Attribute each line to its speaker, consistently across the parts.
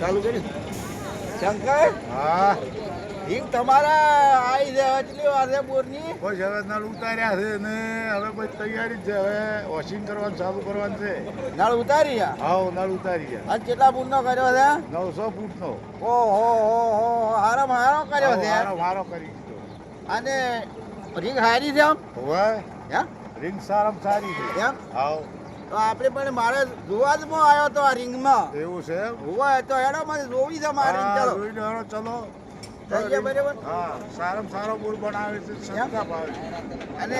Speaker 1: ચાલુ કર્યું? શંકર?
Speaker 2: હા.
Speaker 1: હિંગ તમારા આવી છે આટલી વાર છે બોરની.
Speaker 2: કોઈ હવે નળ ઉતાર્યા છે ને હવે કોઈ તૈયારી જ છે. હવે વોશિંગ કરવાનું ચાલુ કરવાનું છે.
Speaker 1: નળ ઉતારી ગયા
Speaker 2: હાવ નળ ઉતારી ગયા
Speaker 1: અને કેટલા ફૂટનો કર્યો છે?
Speaker 2: નવસો ફૂટનો.
Speaker 1: ઓહો હો હો હારો હારો કર્યો છે.
Speaker 2: મારો મારો કરી દીધો.
Speaker 1: અને રિંગ હારી છે આમ? હે?
Speaker 2: રિંગ સારામાં સારી છે.
Speaker 1: એમ?
Speaker 2: હાવ
Speaker 1: તો આપણે પણ મારે જોવા જ માં આવ્યો તો આ રિંગમાં.
Speaker 2: એવું છે
Speaker 1: હોય તો એનો મને જોવી છે મારી
Speaker 2: હા,
Speaker 1: ચલો.
Speaker 2: જોઈ લો હેડો, ચલો. હા સારામાં સારો બોલ બનાવે છે સસ્તા ભાવે
Speaker 1: અને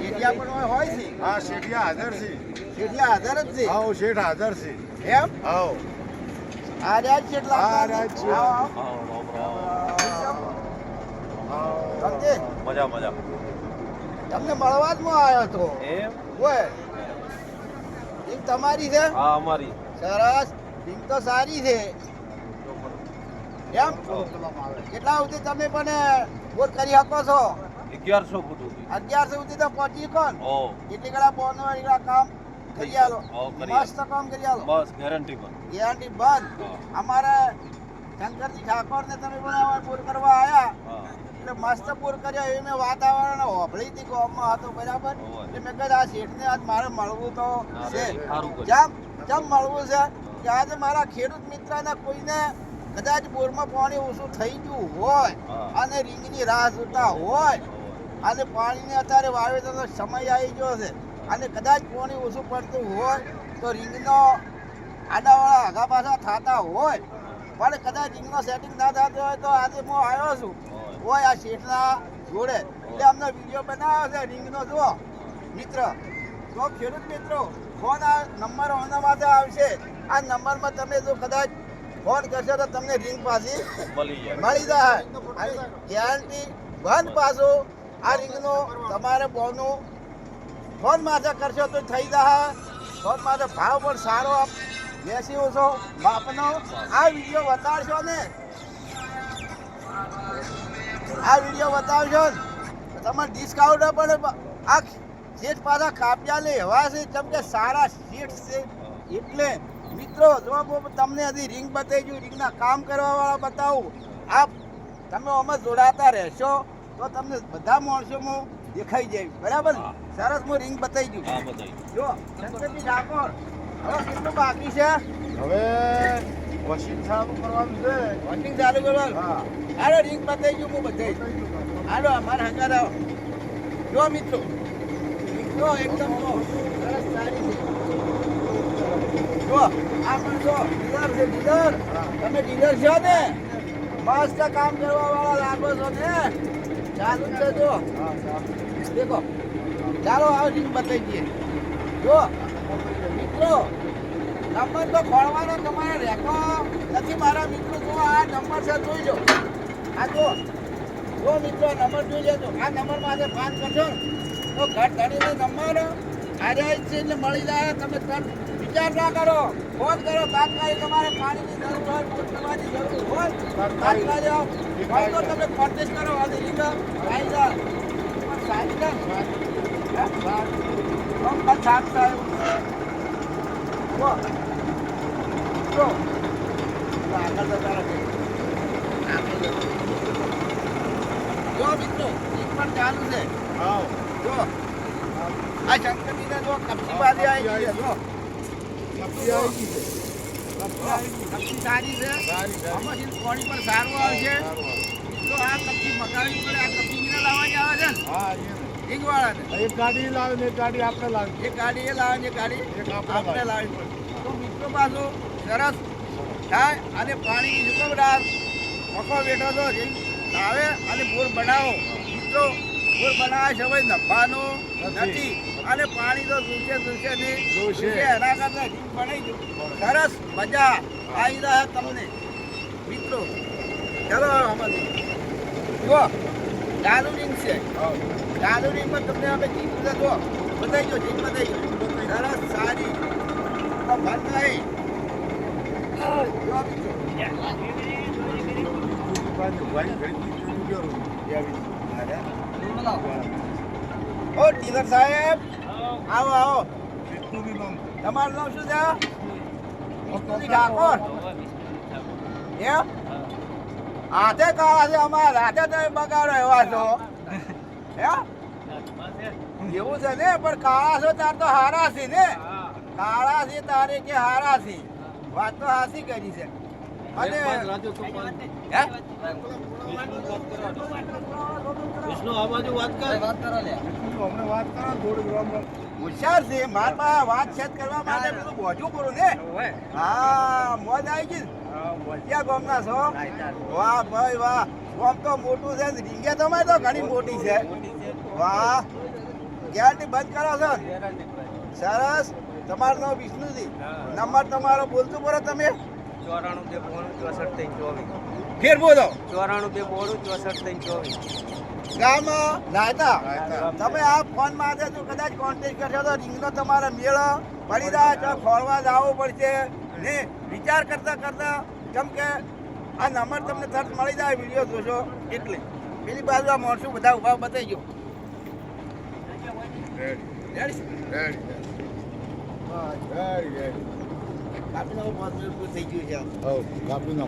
Speaker 1: એરિયા પણ હોય- છે?
Speaker 2: હા શેઠિયા હાજર છે.
Speaker 1: આધાર જ છે?
Speaker 2: હાવ શેઠ હાજર છે.
Speaker 1: એમ?
Speaker 2: હાવ
Speaker 1: આ રહ્યા એટલા
Speaker 2: આ. રહ્યા છે.
Speaker 3: મજા મજા.
Speaker 1: તમને મળવા જ માં આવ્યો તો.
Speaker 3: એમ?
Speaker 1: હોય રિંગ તમારી છે?
Speaker 3: હા અમારી.
Speaker 1: સરસ. ટીમ તો સારી છે. એમ? કેટલા સુધી તમે પણ બોર કરી શકો છો?
Speaker 3: અગિયારસો ફૂટ સુધી.
Speaker 1: અગિયારસો સુધી તો પહોંચી કોણ કેટલી કડા પહોંચવા એટલા કામ કરી આલો. મસ્ત કામ કરી આલો.
Speaker 3: બસ ગેરંટી પર
Speaker 1: ગેરંટી બંધ.
Speaker 3: હા.
Speaker 1: અમારે શંકરજી ઠાકોર ને તમે પણ બોર કરવા આયા.
Speaker 3: હા
Speaker 1: એટલે મસ્ત પૂર કર્યા એ મેં વાતાવરણ હોભળી હતી ગામમાં હતો બરાબર. એટલે મેં કીધું આ શેઠને આજ મારે મળવું તો છે. જેમ જેમ મળવું છે? કે આજે મારા ખેડૂત મિત્રના કોઈને કદાચ બોરમાં પાણી ઓછું થઈ ગયું હોય અને રીંગની રાહ જોતા હોય અને પાણીને અત્યારે વાવેતરનો સમય આવી ગયો છે અને કદાચ પાણી ઓછું પડતું હોય તો રીંગનો આડાવાળા આગા પાછા થતા હોય. પણ કદાચ રીંગનો સેટિંગ ના થતું હોય તો આજે હું આવ્યો છું. હોય આ શેઠના જોડે. એટલે અમને વીડિયો બનાવ્યો છે રીંગનો જુઓ. મિત્ર તો ખેડૂત મિત્રો ફોન આ નંબર ઓના માટે આવશે. આ નંબરમાં તમે જો કદાચ ફોન કરશો તો તમને રિંગ પાછી
Speaker 3: મળી જાય.
Speaker 1: ગેરંટી વન પાછું આ રિંગનો તમારે બોનું ફોન માથે કરશો તો થઈ જાય. ફોન માથે ભાવ પણ સારો આપ બેસી ઓછો બાપનો આ વીડિયો બતાડશો ને. આ વીડિયો બતાવશો ને. તમારે ડિસ્કાઉન્ટ પણ આ શેઠ પાછા કાપ્યા લે એવા છે જેમ કે સારા શેઠ છે. એટલે મિત્રો જો હું તમને હજી રિંગ બતાવી દઉં રિંગના કામ કરવાવાળા બતાવું. આપ તમે આમાં જોડાતા રહેશો તો તમને બધા માણસોમાં દેખાઈ જાય. બરાબર સરસ હું રિંગ બતાવી દઉં. જો ઠાકોર હવે કેટલું બાકી છે?
Speaker 2: હવે વોશિંગ ચાલુ કરવાનું છે.
Speaker 1: વોટિંગ ચાલુ કરવાનું?
Speaker 2: હા.
Speaker 1: હાલો રિંગ બતાવી ગયું હું દઉં હાલો અમારા હંગાર આવો જો મિત્રો મિત્રો એકદમ જો. સરસ સારી છે. જો આ પણ જો ડીલર છે ડીલર તમે ડીલર છો ને? મસ્ત કામ કરવા વાળા લાગો છો ને? ચાલુ છે જો દેખો. ચાલો આવો રિંગ બતાવી દઈએ જો મિત્રો નંબર તો ખોળવાનો તમારે રેકો નથી મારા મિત્રો જો આ નંબર છે જોઈ લો આ જો જો મિત્રો નંબર જોઈ લેજો આ નંબર માથે ફોન કરશો તો ઘર ધણીનો નંબર આજે છે એટલે મળી જાય તમે વિચાર ના કરો ફોન કરો તાત્કાલિક તમારે પાણીની જરૂર હોય કરવાની જરૂર હોય તાત્કાલિક. હોય તો તમે પરચેસ કરો આવી જાય પણ સારી ને? સાહેબ આમ આગળ જતા. જો મિત્રો રીંગ પણ ચાલુ છે.
Speaker 2: હાવ.
Speaker 1: જો. આ શંકરજીને જો કપચી બાંધી આવી ગઈ જો.
Speaker 2: કપચી આવી ગઈ
Speaker 1: કપચી સારી છે. આમાંથી પાણી પણ સારું આવશે
Speaker 2: સારું
Speaker 1: આ કપચી મગાવી પડે આ કપચી લાવવાની આવે છે
Speaker 2: હા એક ગાડી લાવે ને એક ગાડી આપણે લાવે.
Speaker 1: એક ગાડી એ લાવે ને ગાડી
Speaker 2: આપણે લાવી
Speaker 1: પડે. તો મિત્રો પાછો સરસ. થાય અને પાણીની સુગંધ મકો બેઠો તો આવે અને બોર બનાવો. મિત્રો બોર બનાવવા સમય નફાનો
Speaker 2: નથી.
Speaker 1: અને પાણી તો દૂષે દૂષે નહીં. એના કરતા જીમ બનાવી સરસ મજા. આવી રહ્યા તમને. મિત્રો ચલો આમાં જુઓ ચાલુ રીંગ છે. ચાલુ રીંગમાં તમને અમે જીત બધા જો બતાવી જો જીત બતાવી સરસ સારી. બંધ નહીં જુઓ મિત્રો
Speaker 2: ભાઈ ઘડી જોયું
Speaker 1: ઓ ડીલર સાહેબ. આવો આવો. તમારું નામ શું છે? મુસ્તુજી ઠાકોર. એમ? હાથે કાળા છે અમારા હાથે તમે બગાડો એવા છો. એવું છે ને પણ કાળા છો તાર તો હારા છે ને. કાળા છે તારે કે હારા છે વાત તો હાસી કરી છે. અને
Speaker 3: વિષ્ણુ આ બાજુ વાત કર.
Speaker 2: અમને વાત કરો થોડું રામ રામ
Speaker 1: હોશિયાર છે માર પાસે વાત છેદ કરવા માટે પેલું બોજું કરું ને હા મોજ આવી ગઈ ક્યાં ગામના છો? વાહ ભાઈ વાહ. ગામ તો મોટું છે ને રીંગે તમારે તો ઘણી મોટી છે. વાહ. ગેરંટી બંધ કરો છો? સરસ. તમારું નામ વિષ્ણુજી. નંબર તમારો બોલતું પડો તમે.
Speaker 4: ચોરાણું બે બોણું ચોસઠ ત્રણ ચોવીસ.
Speaker 1: ફેર બોલો.
Speaker 4: ચોરાણું બે બોણું ચોસઠ ત્રણ ચોવીસ.
Speaker 1: ગામ નાયતા. તમે આ ફોન માટે જો કદાચ કોન્ટેક્ટ કરશો તો રીંગનો તમારે મેળો પડી જાય તો ખોળવા જવું પડશે. ને વિચાર કરતા કરતા કેમ કે આ નંબર તમને તરત મળી જાય વીડિયો જોશો. એટલે પેલી બાજુ આ માણસો બધા ઊભા બતાવી ગયો.
Speaker 2: Ready
Speaker 1: ready?
Speaker 2: રેડી
Speaker 1: કાપીને પાંચ મિનિટ થઈ ગયું છે
Speaker 2: કાપી નાખો